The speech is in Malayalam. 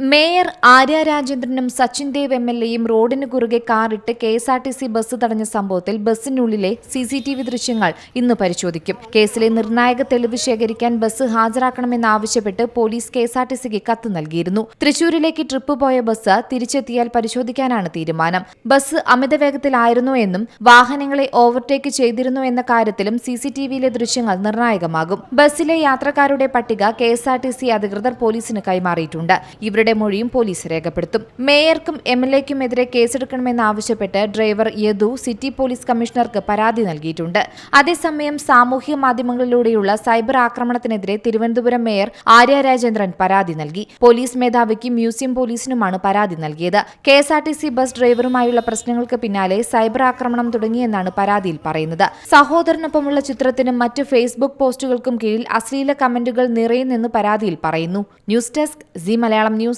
മേയർ ആര്യ രാജേന്ദ്രനും സച്ചിൻ ദേവ് എം എൽ എയും റോഡിന് കുറുകെ കാറിട്ട് K S R T C bus തടഞ്ഞ സംഭവത്തിൽ ബസ്സിനുള്ളിലെ സി സി ടി വി ദൃശ്യങ്ങൾ ഇന്ന് പരിശോധിക്കും. കേസിലെ നിർണായക തെളിവ് ശേഖരിക്കാൻ bus ഹാജരാക്കണമെന്നാവശ്യപ്പെട്ട് police K S R T സിക്ക് കത്ത് നൽകിയിരുന്നു. തൃശൂരിലേക്ക് ട്രിപ്പ് പോയ ബസ് തിരിച്ചെത്തിയാൽ പരിശോധിക്കാനാണ് തീരുമാനം. ബസ് അമിത വേഗത്തിലായിരുന്നു എന്നും വാഹനങ്ങളെ ഓവർടേക്ക് ചെയ്തിരുന്നു എന്ന കാര്യത്തിലും സി സി ടി വിയിലെ ദൃശ്യങ്ങൾ നിർണായകമാകും. ബസ്സിലെ യാത്രക്കാരുടെ പട്ടിക K S R T C അധികൃതർ പോലീസിന് കൈമാറിയിട്ടുണ്ട്. ഇവരുടെ മൊഴിയും പോലീസ് രേഖപ്പെടുത്തും. മേയർക്കും എം എൽ എക്കും എതിരെ കേസെടുക്കണമെന്നാവശ്യപ്പെട്ട് ഡ്രൈവർ യദു സിറ്റി പോലീസ് കമ്മീഷണർക്ക് പരാതി നൽകിയിട്ടുണ്ട്. അതേസമയം സാമൂഹ്യ മാധ്യമങ്ങളിലൂടെയുള്ള സൈബർ ആക്രമണത്തിനെതിരെ തിരുവനന്തപുരം മേയർ ആര്യ രാജേന്ദ്രൻ പരാതി നൽകി. പോലീസ് മേധാവിക്ക് മ്യൂസിയം പോലീസിനുമാണ് പരാതി നൽകിയത്. K S R T C bus ഡ്രൈവറുമായുള്ള പ്രശ്നങ്ങൾക്ക് പിന്നാലെ സൈബർ ആക്രമണം തുടങ്ങിയെന്നാണ് പരാതിയിൽ പറയുന്നത്. സഹോദരനൊപ്പമുള്ള ചിത്രത്തിനും മറ്റ് ഫേസ്ബുക്ക് പോസ്റ്റുകൾക്കും കീഴിൽ അശ്ലീല കമന്റുകൾ നിറയുന്നെന്ന് പരാതിയിൽ പറയുന്നു. News desk C Malayalam news.